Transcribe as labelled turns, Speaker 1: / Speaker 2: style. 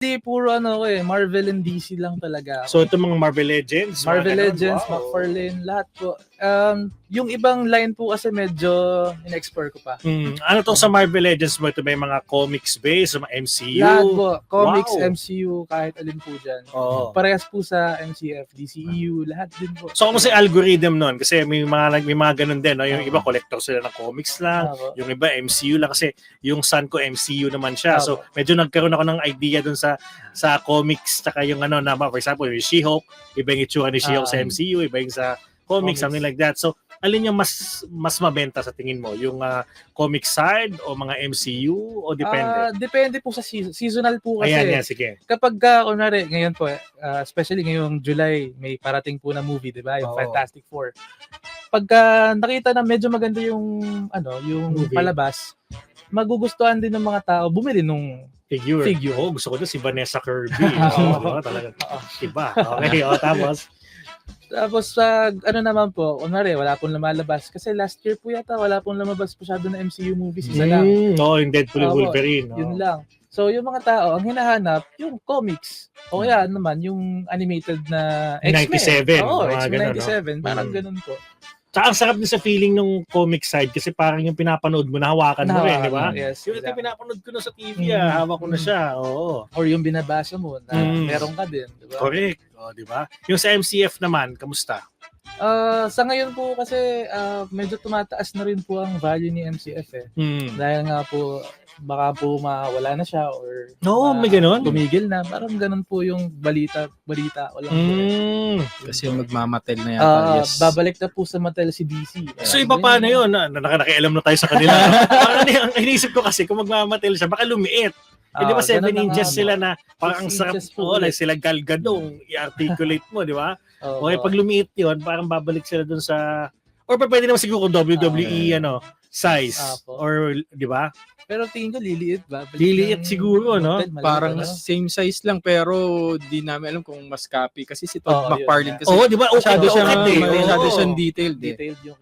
Speaker 1: Hindi, puro ano ko eh, Marvel and DC lang talaga. ako.
Speaker 2: So ito mga Marvel Legends. mga
Speaker 1: Marvel
Speaker 2: ganun.
Speaker 1: Legends,
Speaker 2: Wow.
Speaker 1: McFarlane, lahat po. Um, yung ibang line po kasi medyo in-explore ko pa.
Speaker 2: Hmm, ano to sa Marvel Legends mo? Ito may mga comics based, mga MCU.
Speaker 1: Lahat po, comics,
Speaker 2: Wow.
Speaker 1: MCU, kahit alin po dyan.
Speaker 2: Oo.
Speaker 1: Parehas po sa MCF, DCEU, lahat din po.
Speaker 2: So kung sa algorithm nun, kasi may mga may mga ganun din, no? yung iba collector sila ng comics lang,
Speaker 1: Opo.
Speaker 2: yung iba MCU lang kasi yung son ko MCU naman siya. So
Speaker 1: Opo.
Speaker 2: medyo nagkaroon ako ng idea dun sa sa comics tsaka yung ano na for example, yung She-Hulk, iba yung itsura ni She-Hulk sa
Speaker 1: Ah.
Speaker 2: MCU, iba yung sa comics,
Speaker 1: Comics.
Speaker 2: something like that. So alin yung mas mas mabenta sa tingin mo? Yung ah, comic side o mga MCU o depende?
Speaker 1: Ah, depende po sa season. Seasonal po kasi.
Speaker 2: Ayan, yan, sige.
Speaker 1: Kapag ka, kunwari, ngayon po, ah, especially ngayong July, may parating po na movie, di ba? Yung
Speaker 2: Oo.
Speaker 1: Fantastic Four. Pagka nakita na medyo maganda yung, ano, yung
Speaker 2: Movie.
Speaker 1: palabas, magugustuhan din ng mga tao bumili nung
Speaker 2: Figure.
Speaker 1: Figure.
Speaker 2: Oh, gusto ko doon si Vanessa Kirby.
Speaker 1: Oo.
Speaker 2: Oo, talaga. Iba. Okay, oh, tapos.
Speaker 1: Tapos sa ano naman po, kunwari wala pong lumalabas kasi last year po yata wala pong lumabas masyado na MCU movies isa lang.
Speaker 2: Mm, oh, yung Deadpool and Wolverine.
Speaker 1: Yun
Speaker 2: oh.
Speaker 1: lang. So yung mga tao ang hinahanap yung comics. O kaya naman yung animated na X-Men.
Speaker 2: 97,
Speaker 1: Oo,
Speaker 2: mga
Speaker 1: X-Men
Speaker 2: ganun,
Speaker 1: 97, parang
Speaker 2: Mm.
Speaker 1: ganun po.
Speaker 2: Tsaka ang sarap din sa feeling ng comic side kasi parang yung pinapanood mo, nahawakan mo rin, di ba?
Speaker 1: Yes.
Speaker 2: Yung
Speaker 1: exactly.
Speaker 2: pinapanood ko na sa TV,
Speaker 1: Mm.
Speaker 2: ah, hawak ko na siya. Oo.
Speaker 1: Or yung binabasa mo na
Speaker 2: Mm.
Speaker 1: meron ka din, di ba?
Speaker 2: Correct. Oh, di ba? Yung sa MCF naman, kamusta?
Speaker 1: Ah, sa ngayon po kasi ah, medyo tumataas na rin po ang value ni MCF eh.
Speaker 2: Mm.
Speaker 1: Dahil nga po baka po mawala na siya or
Speaker 2: Oo,
Speaker 1: ma-
Speaker 2: may ganun.
Speaker 1: tumigil na. Parang ganun po yung balita, balita ko lang po.
Speaker 2: Mm.
Speaker 3: Kasi magmamatel na yata.
Speaker 1: Ah,
Speaker 3: yes.
Speaker 1: babalik na po sa Mattel si DC.
Speaker 2: So iba pa na yun, na, na, nakialam na tayo sa kanila. parang ano, ang iniisip ko kasi, kung magmamatel siya, baka lumiit. Eh, di ba
Speaker 1: Ah,
Speaker 2: seven
Speaker 1: ganun na nga,
Speaker 2: inches sila na parang ang
Speaker 1: Six
Speaker 2: sarap,
Speaker 1: inches po
Speaker 2: oh, like sila Gal Gadot, i-articulate mo, di ba? Okay, pag lumiit yun, parang babalik sila dun sa, or pa pwede naman siguro kung WWE, ano, size,
Speaker 1: Apo.
Speaker 2: or, di ba?
Speaker 1: Pero tingin ko liliit ba? Balik
Speaker 2: Liliit
Speaker 1: ng
Speaker 2: siguro, no?
Speaker 1: Mattel, maliit,
Speaker 3: Parang
Speaker 1: ano?
Speaker 3: same size lang pero di namin alam kung mas copy kasi si Todd
Speaker 1: Oo, yun
Speaker 3: McFarlane
Speaker 1: nga.
Speaker 3: kasi
Speaker 2: Oo, di ba?
Speaker 3: masyado
Speaker 2: Ukit-
Speaker 3: siyang
Speaker 2: ukit eh.
Speaker 3: masyado
Speaker 2: Oo.
Speaker 3: siyang detailed eh.
Speaker 1: detailed yung